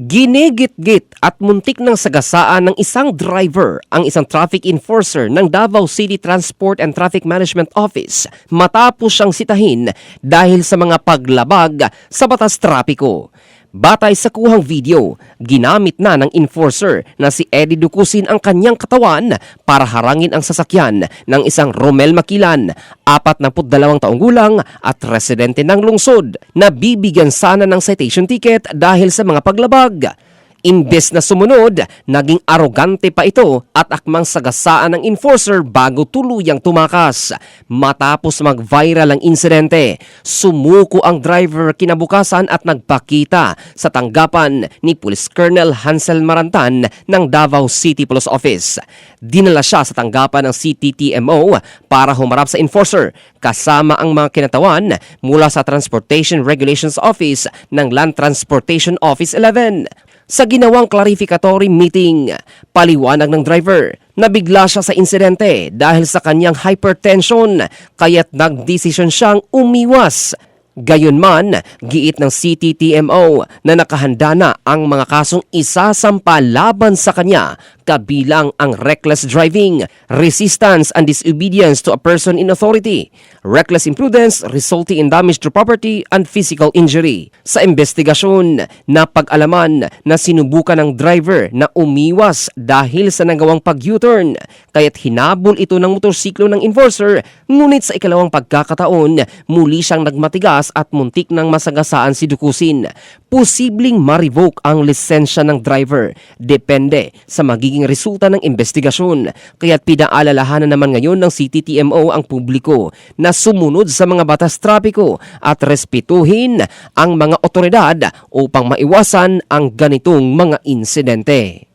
Ginigit-git at muntik ng sagasaan ng isang driver ang isang traffic enforcer ng Davao City Transport and Traffic Management Office matapos siyang sitahin dahil sa mga paglabag sa batas trapiko. Batay sa kuhang video, ginamit na ng enforcer na si Eddie Dukusin ang kanyang katawan para harangin ang sasakyan ng isang Romel Makilan, 42 taong gulang at residente ng lungsod na bibigyan sana ng citation ticket dahil sa mga paglabag. Imbes na sumunod, naging arogante pa ito at akmang sagasaan ng enforcer bago tuluyang tumakas. Matapos mag-viral ang insidente, sumuko ang driver kinabukasan at nagpakita sa tanggapan ni Police Colonel Hansel Marantan ng Davao City Police Office. Dinala siya sa tanggapan ng CTTMO para humarap sa enforcer kasama ang mga kinatawan mula sa Transportation Regulations Office ng Land Transportation Office 11. Sa ginawang clarificatory meeting, paliwanag ng driver na bigla siya sa insidente dahil sa kanyang hypertension kaya't nagdesisyon siyang umiwas. Gayunman, giit ng CTTMO na nakahanda na ang mga kasong isasampa laban sa kanya kabilang ang reckless driving, resistance and disobedience to a person in authority, reckless imprudence resulting in damage to property and physical injury. Sa investigasyon, napag-alaman na sinubukan ng driver na umiwas dahil sa nagawang pag-U-turn, kaya't hinabol ito ng motorsiklo ng enforcer, ngunit sa ikalawang pagkakataon, muli siyang nagmatigas at muntik ng masagasaan si Dukusin. Posibleng ma-revoke ang lisensya ng driver, depende sa magiging resulta ng investigasyon. Kaya't pinaalalahanan naman ngayon ng CTTMO ang publiko na sumunod sa mga batas trapiko at respetuhin ang mga otoridad upang maiwasan ang ganitong mga insidente.